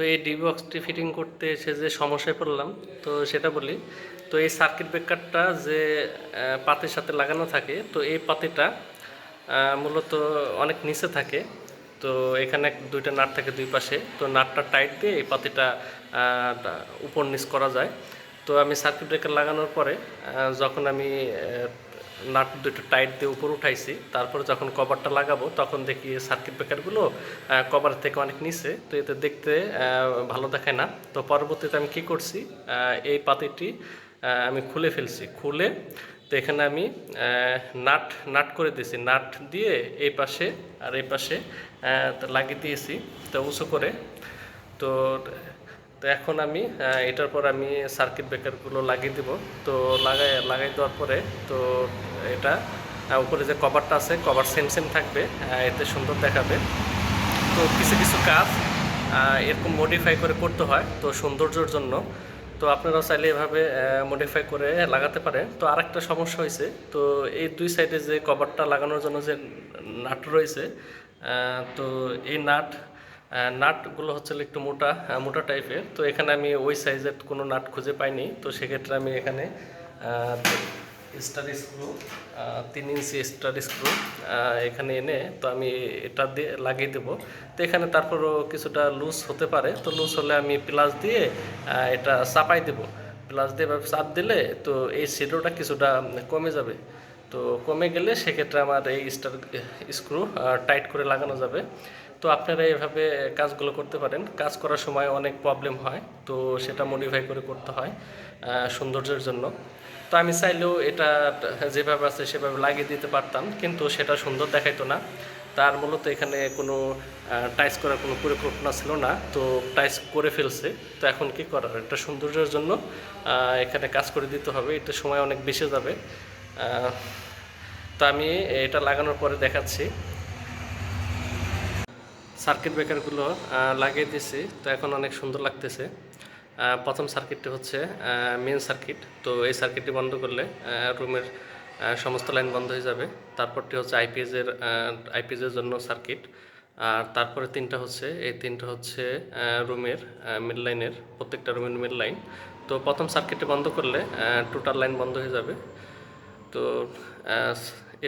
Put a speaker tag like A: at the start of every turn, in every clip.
A: তো এই DB বক্সটি fitting করতে এসে যে সমস্যায় পড়লাম, তো সেটা বলি। তো এই সার্কিট ব্রেকারটা যে পাতের সাথে লাগানো থাকে, তো এই পাতিটা মূলত অনেক নিচে থাকে। তো এখানে দুইটা নাট থাকে দুই পাশে, তো নাটটা টাইট দিয়ে এই পাতিটা উপর নিচ করা যায়। তো আমি সার্কিট ব্রেকার লাগানোর পরে যখন আমি নাট দুটো টাইট দিয়ে উপর উঠাইছি, তারপর যখন কভারটা লাগাবো, তখন দেখি সার্কিট ব্রেকারগুলো কভার থেকে অনেক নিচে, তো এতে দেখতে ভালো দেখায় না। তো পরবর্তীতে আমি কি করছি এই পাতিটি আমি খুলে ফেলছি। খুলে, তো এখানে আমি নাট নাট করে দিয়েছি। নাট দিয়ে এই পাশে, আর এই পাশে লাগিয়ে দিয়েছি, তো উঁচু করে। তো তো এখন আমি এটার পর আমি সার্কিট ব্রেকারগুলো লাগিয়ে দিব। তো লাগাই লাগাই দেওয়ার পরে তো এটা উপরে যে কভারটা আছে কভার সেম সেম থাকবে এতে সুন্দর দেখাবে। তো কিছু কিছু কাজ এরকম মডিফাই করে করতে হয়, তো সৌন্দর্যর জন্য। তো আপনারাও চাইলে এভাবে মডিফাই করে লাগাতে পারেন। তো আরেকটা সমস্যা হয়েছে, তো এই দুই সাইডে যে কভারটা লাগানোর জন্য যে নাট রয়েছে তো এই নাট নাটগুলো হচ্ছে একটু মোটা মোটা টাইপের। তো এখানে আমি ওই সাইজের কোনো নাট খুঁজে পাইনি। তো সেক্ষেত্রে আমি এখানে স্টার স্ক্রু তিন ইঞ্চি স্টার স্ক্রু এখানে এনে তো আমি এটা দিয়ে লাগিয়ে দেবো। তো এখানে তারপরও কিছুটা লুজ হতে পারে। তো লুজ হলে আমি প্লাস দিয়ে এটা চাপাই দেবো। প্লাস দিয়ে এভাবে চাপ দিলে তো এই সিডোটা কিছুটা কমে যাবে। তো কমে গেলে সেক্ষেত্রে আমার এই স্টার স্ক্রু টাইট করে লাগানো যাবে। তো আপনারা এভাবে কাজগুলো করতে পারেন। কাজ করার সময় অনেক প্রবলেম হয়, তো সেটা মডিফাই করে করতে হয় সৌন্দর্যের জন্য। তো আমি চাইলেও এটা যেভাবে আছে সেভাবে লাগিয়ে দিতে পারতাম, কিন্তু সেটা সুন্দর দেখাইতো না। তার মূলত এখানে কোনো টাইস করার কোনো পরিকল্পনা ছিল না, তো টাইস করে ফেলছে। তো এখন কি করার? এটা সৌন্দর্যের জন্য এখানে কাজ করে দিতে হবে। এটা সময় অনেক বেশি যাবে। তো আমি এটা লাগানোর পরে দেখাচ্ছি। সার্কিট ব্রেকারগুলো লাগিয়ে দিয়েছি। তো এখন অনেক সুন্দর লাগতেছে। প্রথম সার্কিটটি হচ্ছে মেন সার্কিট। তো এই সার্কিটটি বন্ধ করলে রুমের সমস্ত লাইন বন্ধ হয়ে যাবে। তারপরটি হচ্ছে আইপিএসের আইপিএসের জন্য সার্কিট। আর তারপরে তিনটা হচ্ছে, এই তিনটা হচ্ছে রুমের মিড লাইনের প্রত্যেকটা রুমের মিড লাইন তো প্রথম সার্কিটটি বন্ধ করলে টোটাল লাইন বন্ধ হয়ে যাবে। তো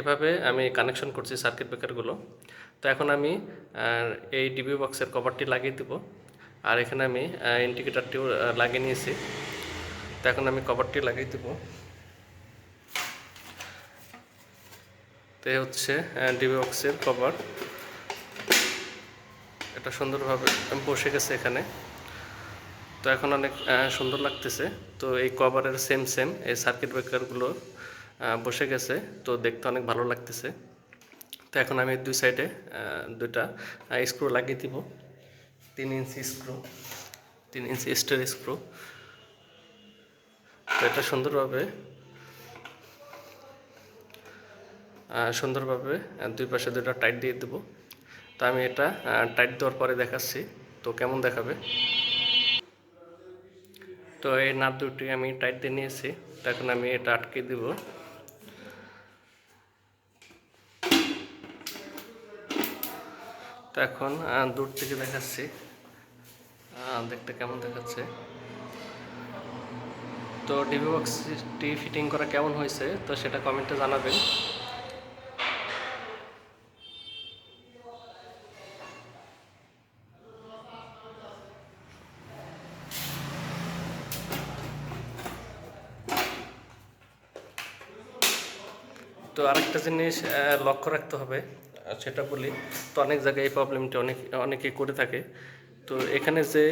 A: এভাবে আমি কানেকশন করছি সার্কিট ব্রেকারগুলো। তো এখন আমি এই ডিবি বক্সের কভারটি লাগিয়ে দেবো। আর এখানে আমি ইন্ডিকেটারটিও লাগিয়ে নিয়েছি। তো এখন আমি কভারটি লাগিয়ে দেবো। তো হচ্ছে ডিবি বক্সের কভার এটা সুন্দরভাবে বসে গেছে এখানে। তো এখন অনেক সুন্দর লাগতেছে। তো এই কভারের সেম সেম এই সার্কিট ব্রেকারগুলো বসে গেছে। তো দেখতে অনেক ভালো লাগতেছে। তো এখন আমি দুই সাইডে দুইটা স্ক্রু লাগিয়ে দিব। তিন ইঞ্চি স্ক্রু তিন ইঞ্চি স্টার স্ক্রু তো এটা সুন্দরভাবে সুন্দরভাবে দুই পাশে দুইটা টাইট দিয়ে দেবো। তো আমি এটা টাইট দেওয়ার পরে দেখাচ্ছি। তো কেমন দেখাবে? তো এই নাট দুটি আমি টাইট দিয়ে নিয়েছি। তো এখন আমি এটা আটকে দিব। তো এখন দূর থেকে দেখাচ্ছি। দেখতে কেমন দেখাচ্ছে। তো ডিবি বক্সটি ফিটিং করা কেমন হয়েছে, তো সেটা কমেন্টে জানাবেন। তো আরেকটা জিনিস লক্ষ্য রাখতে হবে। সেটা বলি, তো অনেক জায়গায় এই প্রবলেমটি অনেক, অনেকে করে থাকে। তো এখানে যে,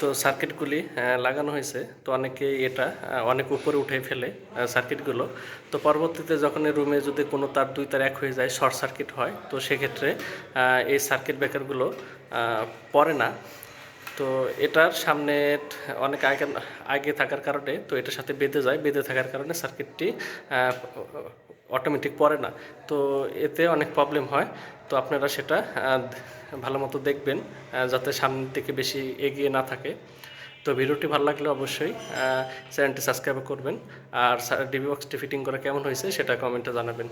A: তো সার্কিটগুলি লাগানো হয়েছে, তো অনেকে এটা অনেক উপরে উঠে ফেলে সার্কিটগুলো তো পরবর্তীতে যখন রুমে যদি কোনো তার, দুই তার এক হয়ে যায় শর্ট সার্কিট হয়, তো সেক্ষেত্রে এই সার্কিট ব্রেকারগুলো পড়ে না। তো এটার সামনে অনেক আগে আগে থাকার কারণে, তো এটার সাথে বেঁধে যায়, বেঁধে থাকার কারণে সার্কিটটি অটোমেটিক পড়ে না। তো এতে অনেক প্রবলেম হয়। তো আপনারা সেটা ভালো মতো দেখবেন যাতে সামনের দিকে বেশি এগিয়ে না থাকে। তো ভিডিওটি ভালো লাগলে অবশ্যই চ্যানেলটি সাবস্ক্রাইব করবেন। আর ডিবি বক্সটি ফিটিং করা কেমন হয়েছে সেটা কমেন্টে জানাবেন।